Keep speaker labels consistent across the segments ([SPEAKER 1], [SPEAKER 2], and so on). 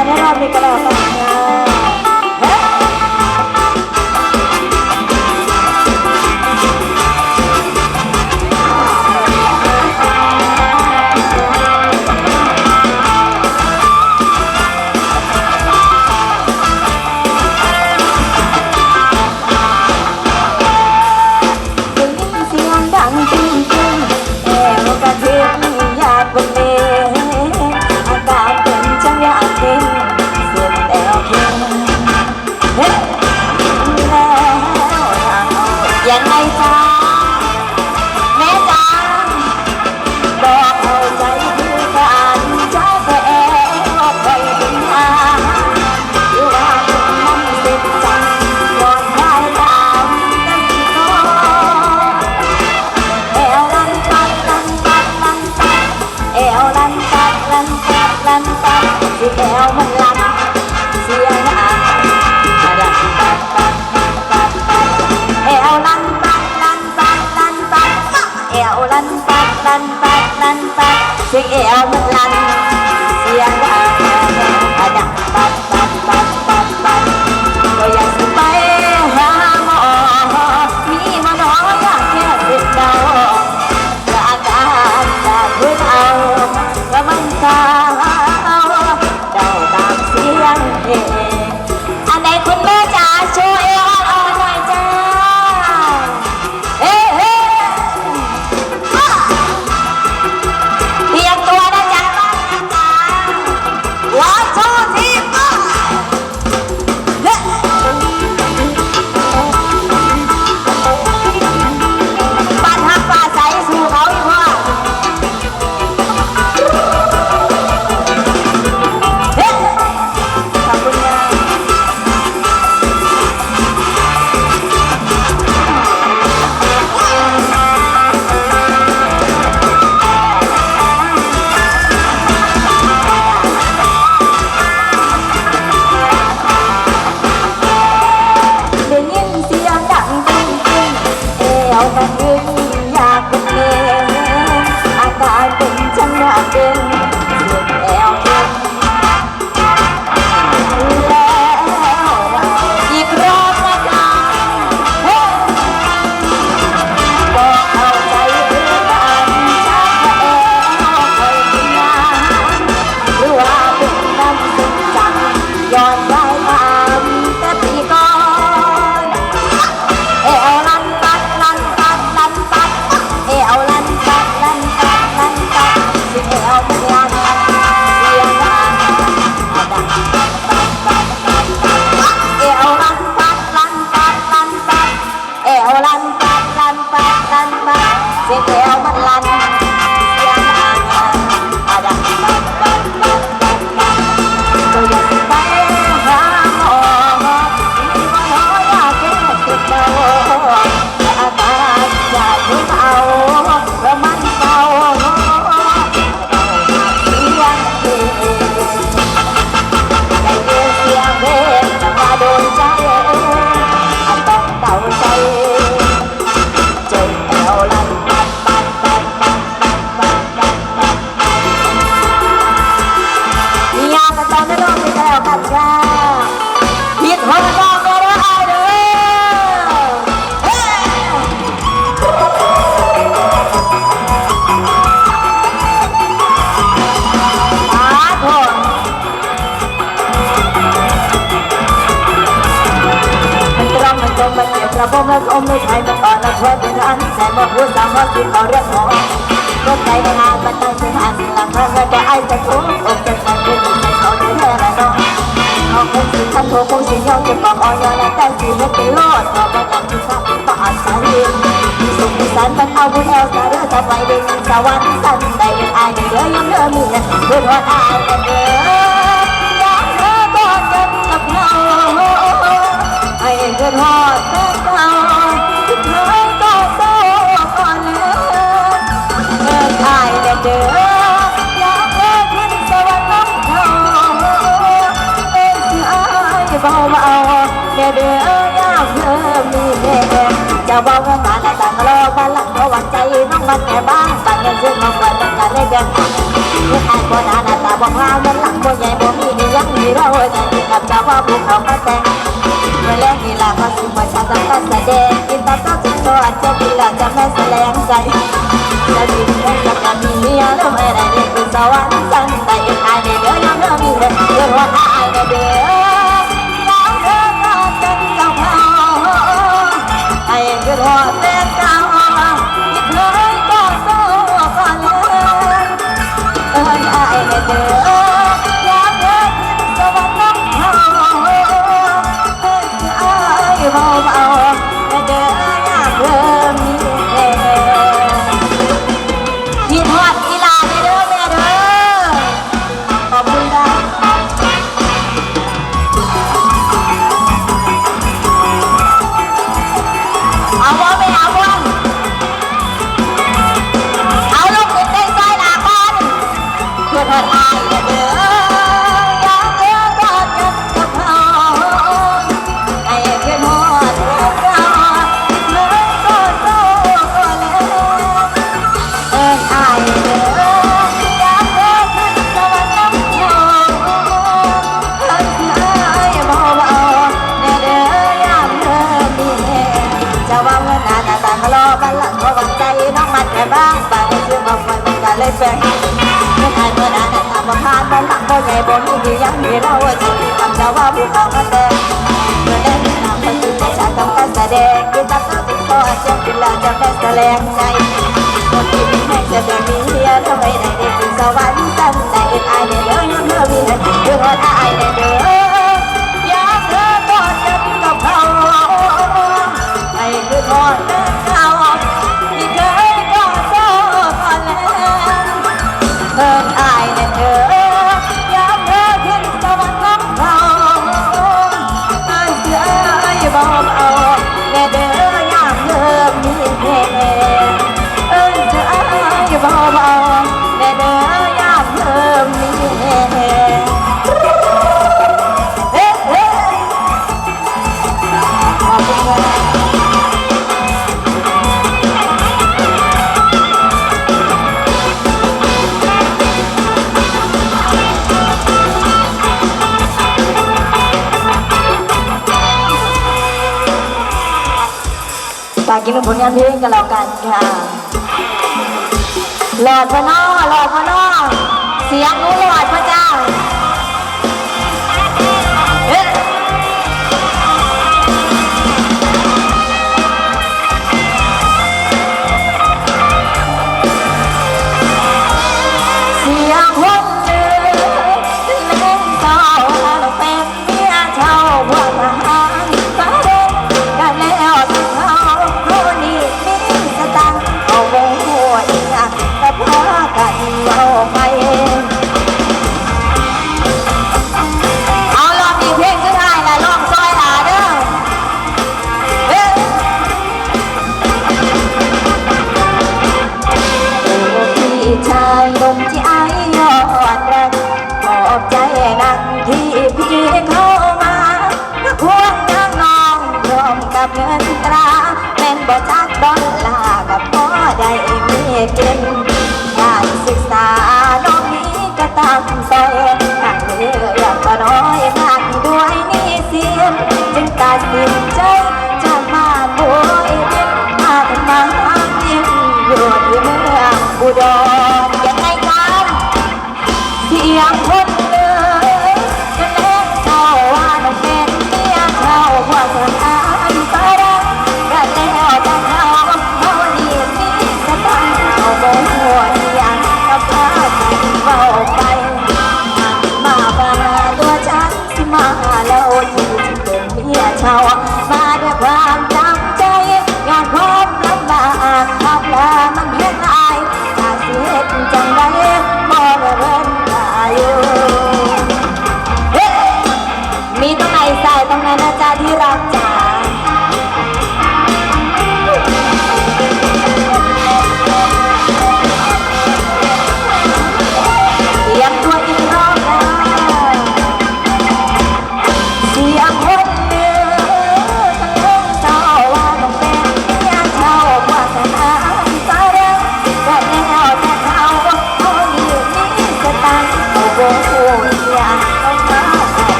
[SPEAKER 1] வரணும் அப்படி கூட out Football. ที่อรสรรถไฟไม่นานบันไดไม่ห่างหลังเธอแต่ไอ้จะทุกอกจะสั่นเป็นใจเอาจะเธอละน้อนเขาคงสิทันโทรคงสิยอมจะบอกอ่อยและแต่สิ่งไม่เป็นรอดต่อไปกับที่ข้าต่ออาศัยมีสุขสันต์มันเอาบุญเอลสาเรือสบายดีสวรรค์สันได้เป็นอเดือดยังเดือดมีเงินเดือดหัวตายเดือดยากเธอบอกกันกับเราให้เดือดหัว ราะวัาใจน้องมาแต่บ้างบันเงินซื้อมาฝากตั้งแต่เล็กยังลูกอายบ่นาหน้าตาบ่งามเงินหลังบ่ใหญ่บ่มีนี่ยังมีเราใจกับเจาว่าผู้เขามาแต่งเมื่อแรงกีฬาก็ซื้อมาชาตั้งแต่แสดงกินตาต้องจิตตัวเจ้ากีฬาจะไม่แสลงใจจะดีแค่จะจะมีเมียแล้วไม่ได้เรียนคือสวรรค์สันแต่ยัอาไในเดือนยังเริ่มีเรื่องว่าอายเดียว บ่รู้ที่ยังมีเราชีวิตมันจะว่าบุกเขามาแต่เมื่อได้นามมันคือใจชากำกับแสดงคือตักตาติดคอเช็ดเป็นลาจะได้แสดงใจคนที่มีแม่จะได้มีเฮียทำไมได้เด็ถึสวรรค์ตั้งใจเอ็นไอในเด้อยังเธอมีเห็เพื่อรอดไอเดียว ฝากกินผลงานเพลงกันแล้วกันค่ะหลอดพะนอหลอดพะนอเสียงรู้หลอดพระเจ้า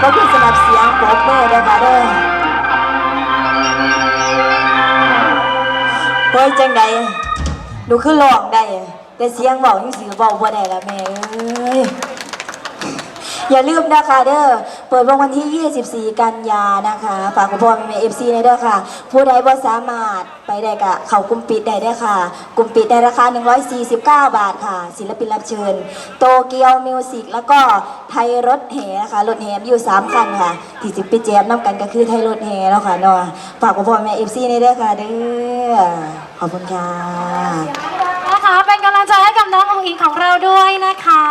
[SPEAKER 1] ขอบคุณสำหรับเสียงโป๊กเด้อนะคะเด้อเฮ้ยจังใดดูคือร้องได้ แต่เสียงบอกยังสือบาบ่ได้ละแม่เอ้ยอย่าลืมนะคะเด้อ เปิดวันที่ 24 กันยานะคะ ฝากคุณพ่อแม่เอฟซีในเด้อค่ะ ผู้ใดบ่สามารถไปได้กะเขากลุ่มปิดได้เด้อค่ะ กลุ่มปิดได้ราคา 149 บาทค่ะ ศิลปินรับเชิญ โตเกียวมิวสิกแล้วก็ไทยรถแห่นะคะรถแห่มอยู่ 3 คันค่ะ ที่สิไปแจมน้ำกันก็คือไทยรถแห่แล้วค่ะเนาะฝากคุณพ่อแม่เอฟซีในเด้อค่ะเด้อขอบคุณค่ะ
[SPEAKER 2] นะคะเป็นกำลังใจให้กับน้ององอิงของเราด้วยนะคะ